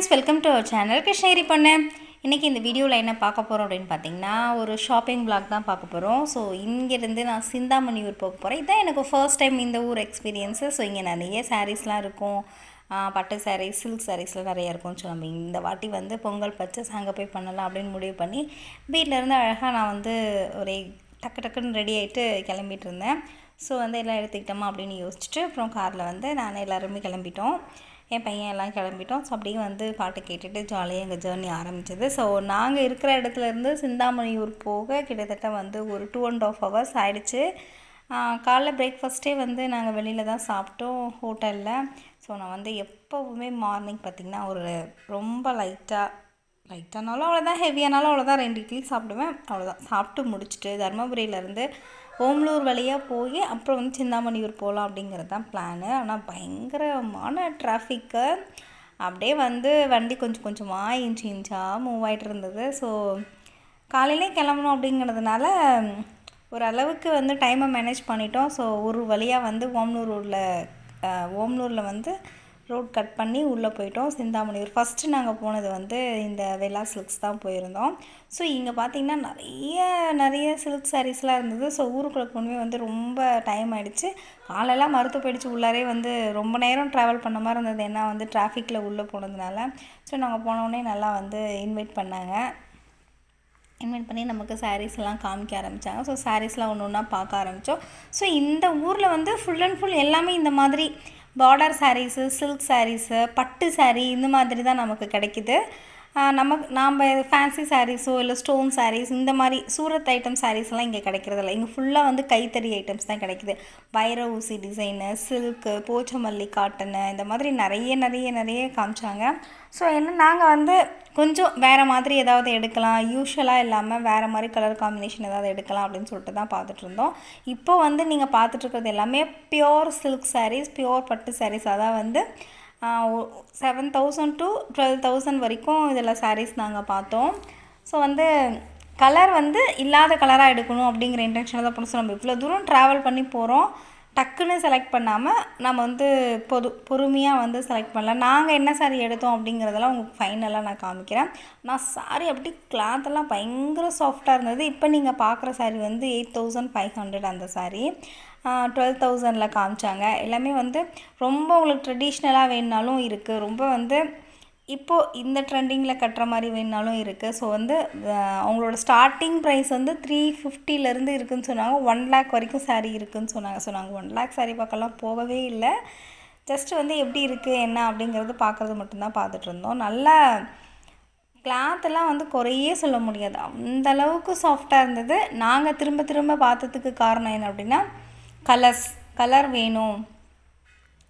Friends welcome to our channel Krishnagiri பொண்ணு இன்றைக்கி இந்த வீடியோவில் என்ன பார்க்க போகிறோம் அப்படின்னு பார்த்தீங்கன்னா ஒரு ஷாப்பிங் பிளாக் தான் பார்க்க போகிறோம் ஸோ இங்கேருந்து நான் சிந்தாமணியூர் போக போகிறேன் இதான் எனக்கு ஃபர்ஸ்ட் டைம் இந்த ஊர் எக்ஸ்பீரியன்ஸு ஸோ இங்கே நிறைய சாரீஸ்லாம் இருக்கும். பட்டு சாரீஸ் சில்க் சாரீஸ்லாம் நிறையா இருக்கும். ஸோ நம்ம இந்த வாட்டி வந்து பொங்கல் பர்ச்சேஸ் அங்கே போய் பண்ணலாம் அப்படின்னு முடிவு பண்ணி வீட்டில் இருந்து அழகாக நான் வந்து ஒரே டக்கு டக்குன்னு ரெடி ஆகிட்டு கிளம்பிட்டு இருந்தேன். ஸோ வந்து எல்லாம் எடுத்துக்கிட்டோமா அப்படின்னு யோசிச்சுட்டு அப்புறம் காரில் வந்து நான் எல்லாருமே கிளம்பிட்டோம். என் பையன் எல்லாம் கிளம்பிட்டோம். ஸோ அப்படியே வந்து பாட்டு கேட்டுட்டு ஜாலியாக எங்கள் ஜேர்னி ஆரம்பிச்சது. ஸோ நாங்கள் இருக்கிற இடத்துலேருந்து சிந்தாமணியூர் போக கிட்டத்தட்ட வந்து ஒரு டூ அண்ட் ஆஃப் ஹவர்ஸ் ஆயிடுச்சு. காலைல பிரேக்ஃபாஸ்ட்டே வந்து நாங்கள் வெளியில் தான் சாப்பிட்டோம் ஹோட்டலில் ஸோ நான் வந்து எப்போவுமே மார்னிங் பார்த்திங்கன்னா ஒரு ரொம்ப லைட்டாக லைட்டானாலும் அவ்வளோதான் ஹெவியானாலும் அவ்வளோதான் ரெண்டு இட்லி சாப்பிடுவேன். அவ்வளோதான் சாப்பிட்டு முடிச்சுட்டு தருமபுரியிலேருந்து ஓம்லூர் வழியாக போய் அப்புறம் வந்து சிந்தாமணியூர் போகலாம் அப்படிங்கிறது தான் பிளானு ஆனால் பயங்கரமான டிராஃபிக்கு அப்படியே வந்து வண்டி கொஞ்சம் கொஞ்சமாக இன்ச்சு இன்ச்சாக மூவ் ஆகிட்டு இருந்தது. ஸோ காலையிலே கிளம்பணும் அப்படிங்கிறதுனால ஓரளவுக்கு வந்து டைமை மேனேஜ் பண்ணிட்டோம். ஸோ ஒரு வழியாக வந்து ஓம்லூர் ரோட்டில் ஓம்லூரில் வந்து ரோட் கட் பண்ணி உள்ளே போயிட்டோம் சிந்தாமணியூர் ஃபஸ்ட்டு நாங்கள் போனது வந்து இந்த வெலா சில்க்ஸ் தான் போயிருந்தோம். ஸோ இங்கே பார்த்தீங்கன்னா நிறைய நிறைய சில்க் சாரீஸ்லாம் இருந்தது. ஸோ ஊருக்குள்ளே போனவே வந்து ரொம்ப டைம் ஆகிடுச்சு காலெல்லாம் மறுத்து போயிடுச்சு. உள்ளாரே வந்து ரொம்ப நேரம் ட்ராவல் பண்ண மாதிரி இருந்தது. ஏன்னா வந்து டிராஃபிக்கில் உள்ளே போனதுனால. ஸோ நாங்கள் போனோடனே நல்லா வந்து இன்வைட் பண்ணாங்க. இன்வைட் பண்ணி நமக்கு சாரீஸ்லாம் காமிக்க ஆரம்பித்தாங்க ஸோ சாரீஸ்லாம் ஒன்று ஒன்றா பார்க்க ஆரம்பித்தோம் ஸோ இந்த ஊரில் வந்து ஃபுல் அண்ட் ஃபுல் எல்லாமே இந்த மாதிரி பார்டர் சாரீஸு சில்க் சாரீஸு பட்டு சாரீ இந்த மாதிரி தான் நமக்கு கிடைக்குது. நமக்கு நாம் ஃபேன்சி சாரீஸோ இல்லை ஸ்டோன் சாரீஸ் இந்த மாதிரி சூரத் ஐட்டம் சாரீஸ்லாம் இங்கே கிடைக்கிறதில்ல. இங்கே ஃபுல்லாக வந்து கைத்தறி ஐட்டம்ஸ் தான் கிடைக்குது. வைர ஊசி டிசைனு சில்க்கு போச்சமல்லி காட்டனு இந்த மாதிரி நிறைய நிறைய நிறைய காமிச்சாங்க. ஸோ என்ன நாங்கள் வந்து கொஞ்சம் வேறு மாதிரி ஏதாவது எடுக்கலாம். யூஷுவலாக இல்லாமல் வேறு மாதிரி கலர் காம்பினேஷன் ஏதாவது எடுக்கலாம் அப்படின்னு சொல்லிட்டு தான் பார்த்துட்ருந்தோம் இப்போ வந்து நீங்கள் பார்த்துட்ருக்கிறது எல்லாமே பியோர் சில்க் சாரீஸ் பியோர் பட்டு சாரீஸ் அதான் வந்து seven thousand to twelve thousand வரைக்கும் இதில் சாரீஸ் நாங்கள் பார்த்தோம். ஸோ வந்து கலர் வந்து இல்லாத கலராக எடுக்கணும் அப்படிங்கிற இன்டென்ஷனில் தான் பண்ணோம். ஸோ நம்ம இவ்வளோ தூரம் ட்ராவல் பண்ணி போகிறோம் டக்குன்னு செலக்ட் பண்ணாமல் நம்ம வந்து பொது பொறுமையாக வந்து செலக்ட் பண்ணலாம். நாங்கள் என்ன சாரி எடுத்தோம் அப்படிங்கிறதெல்லாம் உங்களுக்கு ஃபைனலாக நான் காமிக்கிறேன். நான் சாரி அப்படி கிளாத்தெல்லாம் பயங்கர சாஃப்டாக இருந்தது. இப்போ நீங்கள் பார்க்குற சாரி வந்து எயிட் தௌசண்ட் ஃபைவ் ஹண்ட்ரட் அந்த சாரி டுவெல் தௌசண்டில் காமிச்சாங்க. எல்லாமே வந்து ரொம்ப உங்களுக்கு ட்ரெடிஷ்னலாக வேணுனாலும் இருக்குது ரொம்ப வந்து இப்போது இந்த ட்ரெண்டிங்கில் கட்டுற மாதிரி வேணுனாலும் இருக்குது ஸோ வந்து அவங்களோட ஸ்டார்டிங் ப்ரைஸ் வந்து த்ரீ ஃபிஃப்டிலேருந்து இருக்குதுன்னு சொன்னாங்க. ஒன் லேக் வரைக்கும் saree இருக்குதுன்னு சொன்னாங்க. ஸோ நாங்கள் ஒன் லேக் saree பார்க்கலாம். போகவே இல்லை. ஜஸ்ட் வந்து எப்படி இருக்குது என்ன அப்படிங்கிறது பார்க்குறது மட்டும்தான் பார்த்துட்டு இருந்தோம். நல்லா கிளாத்தெல்லாம் வந்து குறையே சொல்ல முடியாது. அந்த அளவுக்கு சாஃப்டாக இருந்தது. நாங்கள் திரும்ப திரும்ப பார்த்ததுக்கு காரணம் என்ன அப்படின்னா கலர்ஸ் கலர் வேணும்.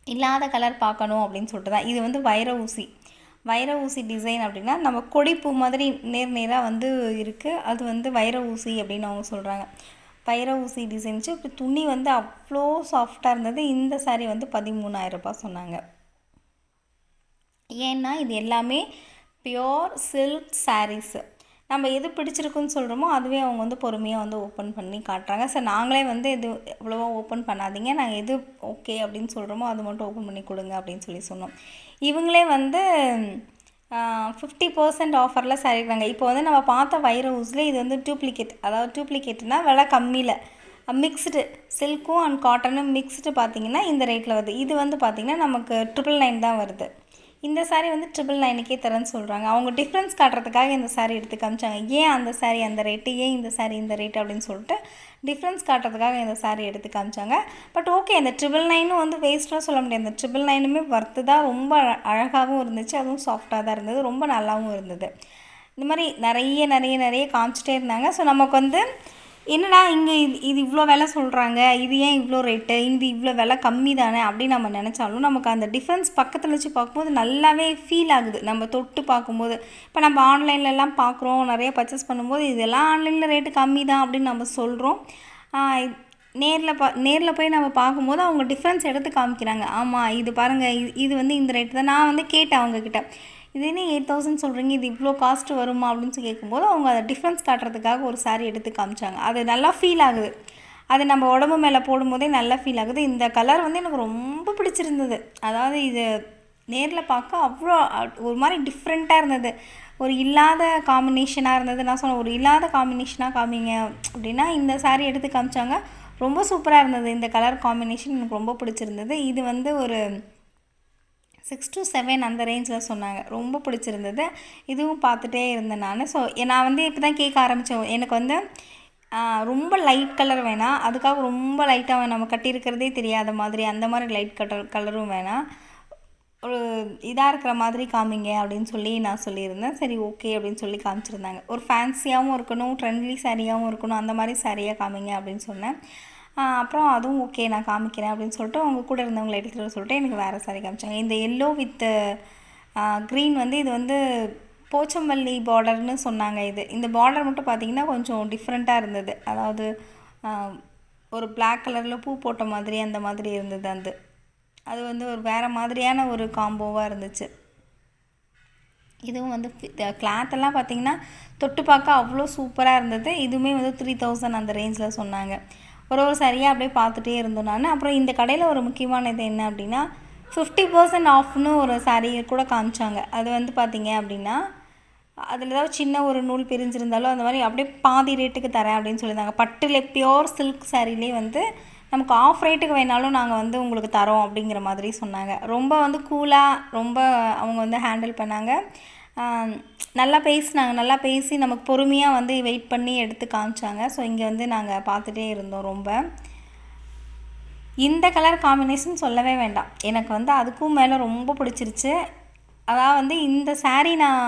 இல்லாத கலர் பார்க்கணும் அப்படின்னு சொல்லிட்டு தான். இது வந்து வைர ஊசி. வைர ஊசி டிசைன் அப்படின்னா நம்ம கொடிப்பூ மாதிரி நேர் நேராக வந்து இருக்குது அது வந்து வைர ஊசி அப்படின்னு அவங்க சொல்கிறாங்க வைர ஊசி டிசைன்ஸு இப்போ துணி வந்து அவ்வளோ சாஃப்டாக இருந்தது. இந்த சாரீ வந்து பதிமூணாயிரம் ரூபாய் சொன்னாங்க. ஏன்னா இது எல்லாமே பியோர் சில்க் சாரீஸு நம்ம எது பிடிச்சிருக்குன்னு சொல்கிறோமோ அதுவே அவங்க வந்து பொறுமையாக வந்து ஓப்பன் பண்ணி காட்டுறாங்க. ஸோ நாங்களே வந்து எது இவ்வளோவா ஓப்பன் பண்ணாதீங்க. நாங்கள் எது ஓகே அப்படின்னு சொல்கிறோமோ அது மட்டும் ஓப்பன் பண்ணி கொடுங்க அப்படின்னு சொல்லி சொன்னோம். இவங்களே வந்து ஃபிஃப்டி பர்சன்ட் ஆஃபரில் சரிக்கிறாங்க இப்போ வந்து நம்ம பார்த்த வைர ஹவுஸில் இது வந்து டூப்ளிகேட் அதாவது டூப்ளிகேட்னா விலை கம்மியில். மிக்ஸ்டு சில்க்கும் அண்ட் காட்டனும் மிக்ஸ்டு பார்த்திங்கன்னா இந்த ரேட்டில் வருது. இது வந்து பார்த்திங்கன்னா நமக்கு ட்ரிபிள் நைன் தான் வருது. இந்த சாரீ வந்து ட்ரிபிள் நைனுக்கே தரேன்னு சொல்கிறாங்க அவங்க டிஃப்ரென்ஸ் காட்டுறதுக்காக இந்த சாரீ எடுத்து காமிச்சாங்க. ஏன் அந்த சாரீ அந்த ரேட்டு ஏன் இந்த சாரீ இந்த ரேட்டு அப்படின்னு சொல்லிட்டு டிஃப்ரென்ஸ் காட்டுறதுக்காக இந்த சாரீ எடுத்து காமிச்சாங்க. பட் ஓகே அந்த ட்ரிபிள் நைனும் வந்து வேஸ்ட்டாக சொல்ல முடியாது. அந்த ட்ரிபிள் நைனுமே ஒர்த்து தான். ரொம்ப அழ- அழகாகவும் இருந்துச்சு. அதுவும் சாஃப்டாக தான் இருந்தது. ரொம்ப நல்லாவும் இருந்தது. இந்த மாதிரி நிறைய நிறைய நிறைய காமிச்சிட்டே இருந்தாங்க. ஸோ நமக்கு வந்து என்னடா இங்கே இது இது இவ்வளோ விலை சொல்கிறாங்க இது ஏன் இவ்வளோ ரேட்டு இது இவ்வளோ விலை கம்மி தானே அப்படின்னு நம்ம நினச்சாலும் நமக்கு அந்த டிஃப்ரென்ஸ் பக்கத்தில் வச்சு பார்க்கும்போது நல்லாவே ஃபீல் ஆகுது. நம்ம தொட்டு பார்க்கும்போது. இப்போ நம்ம ஆன்லைன்லலாம் பார்க்குறோம் நிறைய பர்ச்சேஸ் பண்ணும்போது இதெல்லாம் ஆன்லைனில் ரேட்டு கம்மி தான் அப்படின்னு நம்ம சொல்கிறோம் நேரில் பா நேரில் போய் நம்ம பார்க்கும்போது அவங்க டிஃப்ரென்ஸ் எடுத்து காமிக்கிறாங்க. ஆமாம் இது பாருங்கள் இது இது வந்து இந்த ரேட்டு தான். நான் வந்து கேட்டேன் அவங்கக்கிட்ட இது என்ன எயிட் தௌசண்ட் சொல்கிறீங்க இது இவ்வளோ காஸ்ட் வருமா? அப்படின்னு சொல்லி கேட்கும்போது அவங்க அதை டிஃப்ரென்ஸ் காட்டுறதுக்காக ஒரு saree எடுத்து காமிச்சாங்க. அது நல்லா ஃபீல் ஆகுது. அது நம்ம உடம்பு மேலே போடும்போதே நல்லா ஃபீல் ஆகுது. இந்த கலர் வந்து எனக்கு ரொம்ப பிடிச்சிருந்தது. அதாவது இது நேரில் பார்க்க அவ்வளோ ஒரு மாதிரி டிஃப்ரெண்ட்டாக இருந்தது. ஒரு இல்லாத காம்பினேஷனாக இருந்தது. நான் சொன்னேன் ஒரு இல்லாத காம்பினேஷனாக காமிங்க அப்படின்னா இந்த saree எடுத்து காமிச்சாங்க. ரொம்ப சூப்பராக இருந்தது. இந்த கலர் காம்பினேஷன் எனக்கு ரொம்ப பிடிச்சிருந்தது. இது வந்து ஒரு சிக்ஸ் டு செவன் அந்த ரேஞ்சில் சொன்னாங்க. ரொம்ப பிடிச்சிருந்தது. இதுவும் பார்த்துட்டே இருந்தேன் நான். ஸோ நான் வந்து இப்போ தான் கேட்க ஆரம்பித்தேன் எனக்கு வந்து ரொம்ப லைட் கலர் வேணாம் அதுக்காக ரொம்ப லைட்டாக வேணாம் நம்ம கட்டியிருக்கிறதே தெரியாத மாதிரி அந்த மாதிரி லைட் கலர் கலரும் வேணாம் ஒரு இதாக இருக்கிற மாதிரி காமிங்க அப்படின்னு சொல்லி நான் சொல்லியிருந்தேன். சரி ஓகே அப்படின்னு சொல்லி காமிச்சிருந்தாங்க. ஒரு ஃபேன்சியாகவும் இருக்கணும் ட்ரெண்ட்லி சாரியாகவும் இருக்கணும் அந்த மாதிரி சாரியாக காமிங்க அப்படின்னு சொன்னேன். அப்புறம் அதுவும் ஓகே நான் காமிக்கிறேன் அப்படின்னு சொல்லிட்டு அவங்க கூட இருந்தவங்களை எடுத்துகிட்டு வர சொல்லிட்டு எனக்கு வேறு சாரி காமிச்சாங்க. இந்த எல்லோ வித் க்ரீன் வந்து இது வந்து போச்சம்பள்ளி பார்டர்னு சொன்னாங்க இது. இந்த பார்டர் மட்டும் பார்த்தீங்கன்னா கொஞ்சம் டிஃப்ரெண்ட்டாக இருந்தது. அதாவது ஒரு பிளாக் கலரில் பூ போட்ட மாதிரி அந்த மாதிரி இருந்தது அந்த அது வந்து ஒரு வேறு மாதிரியான ஒரு காம்போவாக இருந்துச்சு. இதுவும் வந்து கிளாத்தெல்லாம் பார்த்தீங்கன்னா தொட்டு பார்க்க அவ்வளோ சூப்பராக இருந்தது. இதுவுமே வந்து த்ரீ தௌசண்ட் அந்த ரேஞ்சில் சொன்னாங்க. ஒரு ஒரு சரியாக அப்படியே பார்த்துட்டே இருந்தோம் நான். அப்புறம் இந்த கடையில் ஒரு முக்கியமான இது என்ன அப்படின்னா ஃபிஃப்டி பர்சன்ட் ஆஃப்னு ஒரு சாரீ கூட காமிச்சாங்க. அது வந்து பார்த்தீங்க அப்படின்னா அதில் ஏதாவது சின்ன ஒரு நூல் பிரிஞ்சிருந்தாலும் அந்த மாதிரி அப்படியே பாதி ரேட்டுக்கு தரேன் அப்படின்னு சொல்லியிருந்தாங்க. பட்டில் பியோர் சில்க் சாரிலே வந்து நமக்கு ஆஃப் ரேட்டுக்கு வேணாலும் நாங்கள் வந்து உங்களுக்கு தரோம் அப்படிங்கிற மாதிரி சொன்னாங்க. ரொம்ப வந்து கூலாக ரொம்ப அவங்க வந்து ஹேண்டில் பண்ணாங்க. நல்லா பேசினாங்க. நல்லா பேசி நமக்கு பொறுமையாக வந்து வெயிட் பண்ணி எடுத்து காமிச்சாங்க. ஸோ இங்கே வந்து நாங்கள் பார்த்துட்டே இருந்தோம் ரொம்ப. இந்த கலர் காம்பினேஷன் சொல்லவே வேண்டாம். எனக்கு வந்து அதுக்கும் மேலே ரொம்ப பிடிச்சிருச்சு. அதாவது வந்து இந்த சாரீ நான்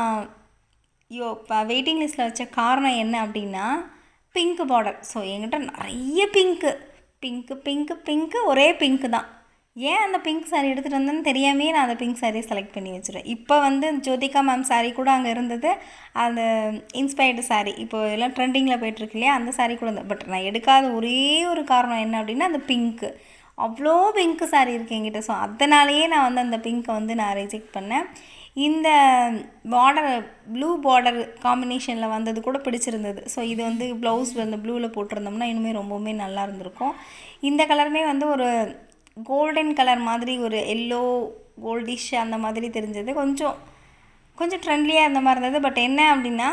யோ இப்போ வெயிட்டிங் லிஸ்ட்டில் வச்ச காரணம் என்ன அப்படின்னா பிங்க் பார்டர் ஸோ என்கிட்ட நிறைய பிங்க்கு பிங்க்கு பிங்க்கு பிங்க்கு ஒரே பிங்க்கு தான். ஏன் அந்த பிங்க் சாரீ எடுத்துகிட்டு வந்தேன்னு தெரியாமே நான் அந்த பிங்க் saree செலக்ட் பண்ணி வச்சுருவேன். இப்போ வந்து ஜோதிகா மேம் saree கூட அங்கே இருந்தது. அந்த இன்ஸ்பயர்டு saree. இப்போ எல்லாம் ட்ரெண்டிங்கில் போயிட்டுருக்கு இல்லையா? அந்த சாரீ கூட இருந்தது. பட் நான் எடுக்காத ஒரே ஒரு காரணம் என்ன அப்படின்னா அந்த பிங்க்கு அவ்வளோ பிங்க் saree இருக்கு என்கிட்ட. ஸோ அதனாலேயே நான் வந்து அந்த பிங்க்கை வந்து நான் ரிஜெக்ட் பண்ணேன். இந்த பார்டர் ப்ளூ பார்டர் காம்பினேஷனில் வந்தது கூட பிடிச்சிருந்தது. ஸோ இது வந்து ப்ளவுஸ் வந்து ப்ளூவில் போட்டிருந்தோம்னா இனிமேல் ரொம்பவுமே நல்லா இருந்திருக்கும். இந்த கலருமே வந்து ஒரு கோல்டன் கலர் மாதிரி ஒரு எல்லோ கோல்டிஷ் அந்த மாதிரி தெரிஞ்சது. கொஞ்சம் கொஞ்சம் ட்ரெண்ட்லியாக இருந்த மாதிரி இருந்தது. பட் என்ன அப்படின்னா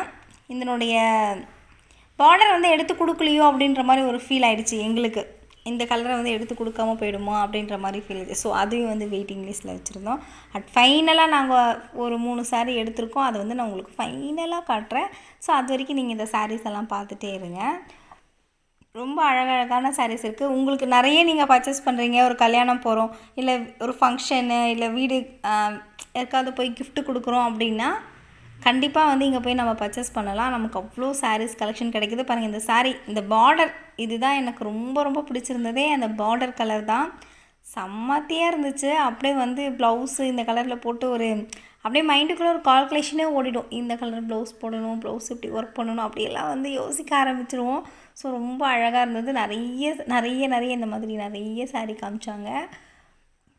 இதனுடைய பார்டர் வந்து எடுத்து கொடுக்கலையோ அப்படின்ற மாதிரி ஒரு ஃபீல் ஆகிடுச்சு எங்களுக்கு. இந்த கலரை வந்து எடுத்து கொடுக்காம போயிடுமோ அப்படின்ற மாதிரி ஃபீல் ஆச்சு ஸோ அதையும் வந்து வெயிட்டிங் லிஸ்ட்டில் வச்சுருந்தோம். அட் ஃபைனலாக நாங்கள் ஒரு மூணு சாரீ எடுத்திருக்கோம். அதை வந்து நான் உங்களுக்கு ஃபைனலாக காட்டுறேன். ஸோ அது வரைக்கும் நீங்கள் இந்த சாரீஸ் எல்லாம் பார்த்துட்டே இருங்க. ரொம்ப அழகழகான சாரீஸ் இருக்குது உங்களுக்கு நிறைய நீங்கள் பர்ச்சேஸ் பண்ணுறீங்க ஒரு கல்யாணம் போகிறோம் இல்லை ஒரு ஃபங்க்ஷனு இல்லை வீடு யாருக்காவது போய் கிஃப்ட்டு கொடுக்குறோம் அப்படின்னா கண்டிப்பாக வந்து இங்கே போய் நம்ம பர்ச்சேஸ் பண்ணலாம். நமக்கு அவ்வளோ சாரீஸ் கலெக்ஷன் கிடைக்குது. பாருங்கள் இந்த சாரீ இந்த பார்டர் இதுதான் எனக்கு ரொம்ப ரொம்ப பிடிச்சிருந்ததே. அந்த பார்டர் கலர் தான். செம்மத்தியாக இருந்துச்சு. அப்படியே வந்து ப்ளவுஸு இந்த கலரில் போட்டு ஒரு அப்படியே மைண்டுக்குள்ளே ஒரு கால்குலேஷனே ஓடிடும். இந்த கலர் ப்ளவுஸ் போடணும் ப்ளவுஸ் இப்படி ஒர்க் பண்ணணும் அப்படியெல்லாம் வந்து யோசிக்க ஆரம்பிச்சிருவோம். ஸோ ரொம்ப அழகாக இருந்தது. நிறைய நிறைய நிறைய இந்த மாதிரி நிறைய saree காமிச்சாங்க.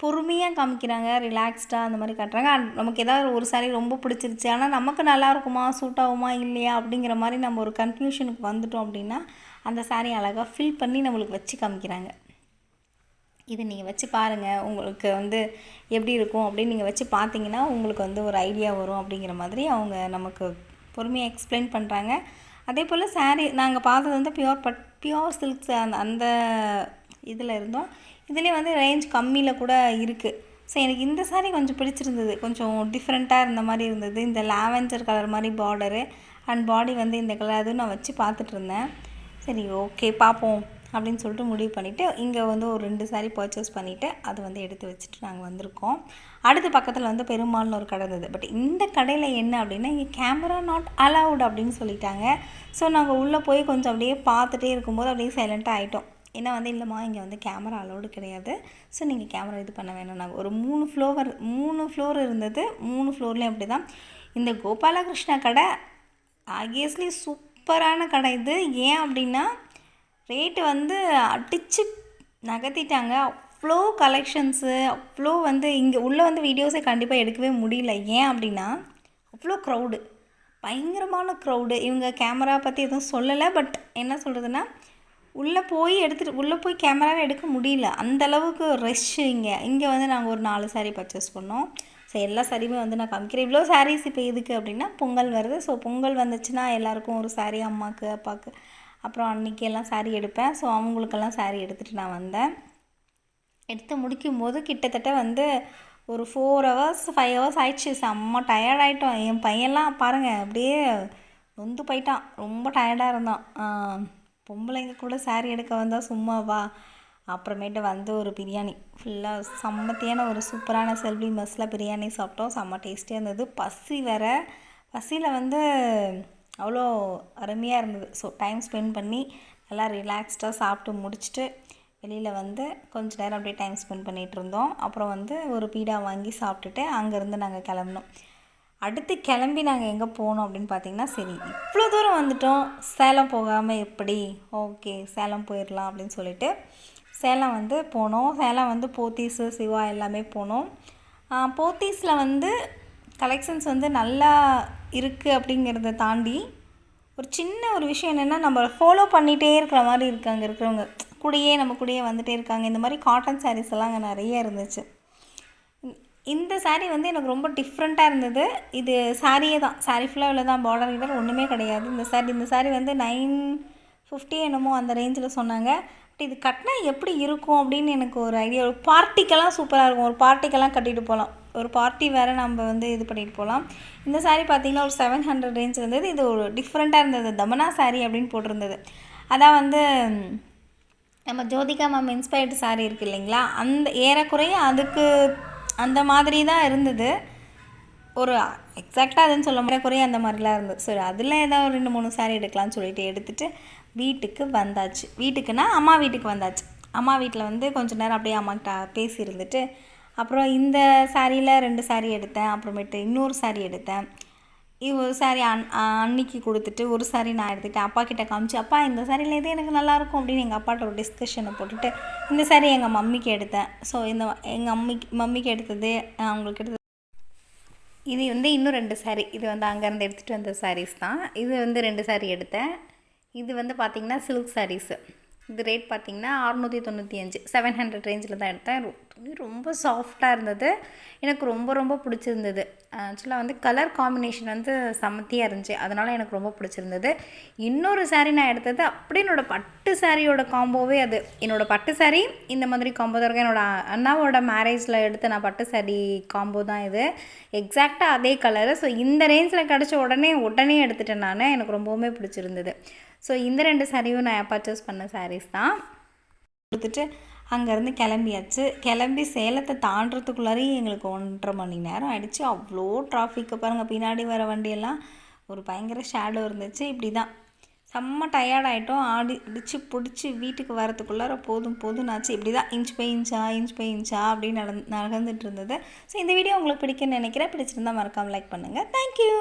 பொறுமையாக காமிக்கிறாங்க ரிலாக்ஸ்டாக அந்த மாதிரி காட்டுறாங்க. நமக்கு ஏதாவது ஒரு சாரி ரொம்ப பிடிச்சிருச்சு. ஆனால் நமக்கு நல்லா இருக்குமா சூட் ஆகுமா இல்லையா அப்படிங்கிற மாதிரி நம்ம ஒரு கன்ஃபியூஷனுக்கு வந்துட்டோம் அப்படின்னா அந்த saree அழகாக ஃபில் பண்ணி நம்மளுக்கு வச்சு காமிக்கிறாங்க. இது நீங்கள் வச்சு பாருங்கள் உங்களுக்கு வந்து எப்படி இருக்கும் அப்படின்னு நீங்கள் வச்சு பார்த்தீங்கன்னா உங்களுக்கு வந்து ஒரு ஐடியா வரும் அப்படிங்கிற மாதிரி அவங்க நமக்கு பொறுமையாக எக்ஸ்பிளைன் பண்ணுறாங்க அதே போல் சாரீ நாங்கள் பார்த்தது வந்து பியோர் பட் பியோர் சில்க்ஸ் அந்த அந்த இதில் இருந்தோம். இதுலேயே வந்து ரேஞ்ச் கம்மியில் கூட இருக்குது ஸோ எனக்கு இந்த சாரீ கொஞ்சம் பிடிச்சிருந்தது. கொஞ்சம் டிஃப்ரெண்ட்டாக இருந்த மாதிரி இருந்தது. இந்த லாவெண்டர் கலர் மாதிரி பார்டரு அண்ட் பாடி வந்து இந்த கலர் அதுவும் நான் வச்சு பார்த்துட்டு இருந்தேன். சரி ஓகே பார்ப்போம். அப்படின்னு சொல்லிட்டு முடிவு பண்ணிவிட்டு இங்கே வந்து ஒரு ரெண்டு சாரீ பர்ச்சேஸ் பண்ணிவிட்டு அதை வந்து எடுத்து வச்சுட்டு நாங்கள் வந்திருக்கோம். அடுத்து பக்கத்தில் வந்து பெருமாள்னு ஒரு கடை இருந்தது. பட் இந்த கடையில் என்ன அப்படின்னா இங்கே கேமரா நாட் அலவுட் அப்படின்னு சொல்லிட்டாங்க. ஸோ நாங்கள் உள்ளே போய் கொஞ்சம் அப்படியே பார்த்துட்டே இருக்கும்போது அப்படியே சைலண்ட்டாக ஆகிட்டோம் ஏன்னா வந்து இல்லைம்மா இங்கே வந்து கேமரா அலோடு கிடையாது. ஸோ நீங்கள் கேமரா இது பண்ண வேணாம். நாங்கள் ஒரு மூணு ஃப்ளோவர் மூணு ஃப்ளோர் இருந்தது. மூணு ஃப்ளோர்லேயும் அப்படி தான் இந்த கோபாலகிருஷ்ணா கடை ஆகியஸ்லி சூப்பரான கடை இது. ஏன் அப்படின்னா ரேட்டு வந்து அடித்து நகர்த்திட்டாங்க. அவ்வளோ கலெக்ஷன்ஸு அவ்வளோ வந்து இங்கே உள்ளே வந்து வீடியோஸே கண்டிப்பாக எடுக்கவே முடியல. ஏன் அப்படின்னா அவ்வளோ க்ரௌடு பயங்கரமான க்ரௌடு இவங்க கேமரா பற்றி எதுவும் சொல்லலை பட் என்ன சொல்கிறதுன்னா உள்ளே போய் எடுத்துகிட்டு உள்ளே போய் கேமராவே எடுக்க முடியல. அந்தளவுக்கு ரஷ்ஷு இங்கே. இங்கே வந்து நாங்கள் ஒரு நாலு saree பர்ச்சேஸ் பண்ணோம். ஸோ எல்லா சாரியுமே வந்து நான் காமிக்கிறேன். இவ்வளோ சாரீஸ் இப்போ எதுக்கு அப்படின்னா பொங்கல் வருது. ஸோ பொங்கல் வந்துச்சுன்னா எல்லாருக்கும் ஒரு சாரீ அம்மாவுக்கு அப்பாவுக்கு அப்புறம் அன்றைக்கி எல்லாம் சாரீ எடுப்பேன். ஸோ அவங்களுக்கெல்லாம் சாரீ எடுத்துகிட்டு நான் வந்தேன். எடுத்து முடிக்கும் போது கிட்டத்தட்ட வந்து ஒரு ஃபோர் ஹவர்ஸ் ஃபைவ் ஹவர்ஸ் ஆயிடுச்சு. செம்ம டயர்ட் ஆகிட்டோம் என் பையன்லாம் பாருங்கள் அப்படியே நொந்து போயிட்டான். ரொம்ப டயர்டாக இருந்தான். பொம்பளைங்க கூட சாரீ எடுக்க வந்தால் சும்மாவா அப்புறமேட்டு வந்து ஒரு பிரியாணி. ஃபுல்லாக செம்மத்தியான ஒரு சூப்பரான செல்வி மெஸ்ஸில் பிரியாணி சாப்பிட்டோம். செம்ம டேஸ்டியாக இருந்தது. பசி வேற. பசியில் வந்து அவ்வளோ அருமையாக இருந்தது. ஸோ டைம் ஸ்பெண்ட் பண்ணி நல்லா ரிலாக்ஸ்டாக சாப்பிட்டு முடிச்சுட்டு வெளியில் வந்து கொஞ்ச நேரம் அப்படியே டைம் ஸ்பெண்ட் பண்ணிகிட்டு இருந்தோம். அப்புறம் வந்து ஒரு பீடா வாங்கி சாப்பிட்டுட்டு அங்கேருந்து நாங்கள் கிளம்புனோம். அடுத்து கிளம்பி நாங்கள் எங்கே போனோம் அப்படின்னு பார்த்தீங்கன்னா சரி இவ்வளோ தூரம் வந்துட்டோம். சேலம் போகாமல் எப்படி? ஓகே சேலம் போயிடலாம் அப்படின்னு சொல்லிட்டு சேலம் வந்து போனோம். சேலம் வந்து போத்தீஸு சிவா எல்லாமே போனோம். போத்தீஸில் வந்து கலெக்ஷன்ஸ் வந்து நல்லா இருக்குது அப்படிங்கிறத தாண்டி ஒரு சின்ன ஒரு விஷயம் என்னென்னா நம்ம ஃபாலோ பண்ணிகிட்டே இருக்கிற மாதிரி இருக்குது அங்கே இருக்கிறவங்க. கூடயே நம்ம கூடயே வந்துகிட்டே இருக்காங்க. இந்த மாதிரி காட்டன் சாரீஸ் எல்லாம் அங்கே நிறைய இருந்துச்சு. இந்த சாரீ வந்து எனக்கு ரொம்ப டிஃப்ரெண்ட்டாக இருந்தது. இது சாரியே தான். சாரீ ஃபுல்லாக இவ்வளோ தான் பார்டர் கிட்ட ஒன்றுமே கிடையாது. இந்த சாரீ இந்த சாரீ வந்து நைன் ஃபிஃப்டி என்னமோ அந்த ரேஞ்சில் சொன்னாங்க. பட் இது கட்டினா எப்படி இருக்கும் அப்படின்னு எனக்கு ஒரு ஐடியா ஒரு பார்ட்டிக்கெல்லாம் சூப்பராக இருக்கும். ஒரு பார்ட்டிக்கெல்லாம் கட்டிட்டு போகலாம் ஒரு பார்ட்டி வேறு நம்ம வந்து இது பண்ணிட்டு போகலாம் இந்த சாரீ பார்த்திங்கன்னா ஒரு செவன் ஹண்ட்ரட் ரேஞ்ச் இருந்தது. இது ஒரு டிஃப்ரெண்ட்டாக இருந்தது. தமனா சாரீ அப்படின்னு போட்டிருந்தது. அதான் வந்து நம்ம ஜோதிகா மேம் இன்ஸ்பயர்டு சாரீ இருக்குது இல்லைங்களா? அந்த ஏறக்குறைய அதுக்கு அந்த மாதிரி தான் இருந்தது. ஒரு எக்ஸாக்டாக அதுன்னு சொல்ல முடியாது. குறைய அந்த மாதிரிலாம் இருந்தது. சரி அதில் ஏதாவது ஒரு ரெண்டு மூணு சாரீ எடுக்கலாம்னு சொல்லிட்டு எடுத்துகிட்டு வீட்டுக்கு வந்தாச்சு. வீட்டுக்குன்னா அம்மா வீட்டுக்கு வந்தாச்சு. அம்மா வீட்டில் வந்து கொஞ்சம் நேரம் அப்படியே அம்மாக்கிட்ட பேசியிருந்துட்டு அப்புறம் இந்த சாரியில் ரெண்டு சாரீ எடுத்தேன் அப்புறமேட்டு இன்னொரு சாரீ எடுத்தேன். இது ஒரு சாரீ அன் அன்னைக்கு கொடுத்துட்டு ஒரு சாரீ நான் எடுத்துக்கிட்டேன் அப்பா கிட்ட காமிச்சு அப்பா இந்த சாரியில் எது எனக்கு நல்லாயிருக்கும் அப்படின்னு எங்கள் அப்பாட்ட ஒரு டிஸ்கஷனை போட்டுட்டு இந்த சாரீ எங்கள் மம்மிக்கு எடுத்தேன். ஸோ இந்த எங்கள் அம்மிக்கு மம்மிக்கு எடுத்தது அவங்களுக்கு எடுத்தது. இது வந்து இன்னும் ரெண்டு சாரீ. இது வந்து அங்கேருந்து எடுத்துகிட்டு வந்த சாரீஸ் தான். இது வந்து ரெண்டு சாரீ எடுத்தேன். இது வந்து பார்த்திங்கன்னா சில்க் சாரீஸு இது ரேட் பார்த்திங்கன்னா அறுநூற்றி தொண்ணூற்றி அஞ்சு செவன் ஹண்ட்ரட் ரேஞ்சில் தான் எடுத்தேன். துணி ரொம்ப சாஃப்டாக இருந்தது. எனக்கு ரொம்ப ரொம்ப பிடிச்சிருந்தது. ஆக்சுவலாக வந்து கலர் காம்பினேஷன் வந்து செமத்தியாக இருந்துச்சு. அதனால் எனக்கு ரொம்ப பிடிச்சிருந்தது. இன்னொரு சாரீ நான் எடுத்தது அப்படியே என்னோடய பட்டு சாரியோட காம்போவே அது. என்னோடய பட்டு சாரீ இந்த மாதிரி காம்போ தான் இருக்கும். என்னோடய அண்ணாவோட மேரேஜில் எடுத்த நான் பட்டு சாரீ காம்போ தான் இது. எக்ஸாக்டாக அதே கலரு ஸோ இந்த ரேஞ்சில் கிடச்ச உடனே உடனே எடுத்துட்டேன் நான். எனக்கு ரொம்பவுமே பிடிச்சிருந்தது. ஸோ இந்த ரெண்டு சாரியும் நான் பர்ச்சேஸ் பண்ண சாரீஸ் தான். கொடுத்துட்டு அங்கேருந்து கிளம்பியாச்சு. கிளம்பி சேலத்தை தாண்டுறதுக்குள்ளாரையும் எங்களுக்கு ஒன்றரை மணி நேரம் ஆகிடுச்சு அவ்வளோ டிராஃபிக்கு பாருங்கள் பின்னாடி வர வண்டியெல்லாம் ஒரு பயங்கர ஷேடோ இருந்துச்சு. இப்படி தான் செம்ம டயர்டாயிட்டோம் ஆடி அடித்து பிடிச்சி வீட்டுக்கு வரத்துக்குள்ளார போதும் போதும் ஆச்சு. இப்படி தான் இன்ச் பை இன்ச்சா இன்ச் பை இன்ச்சா அப்படின்னு நடந் நடந்துட்டு இருந்தது. ஸோ இந்த வீடியோ உங்களுக்கு பிடிக்குன்னு நினைக்கிறேன். பிடிச்சிருந்தா மறக்காமல் லைக் பண்ணுங்கள் தேங்க்யூ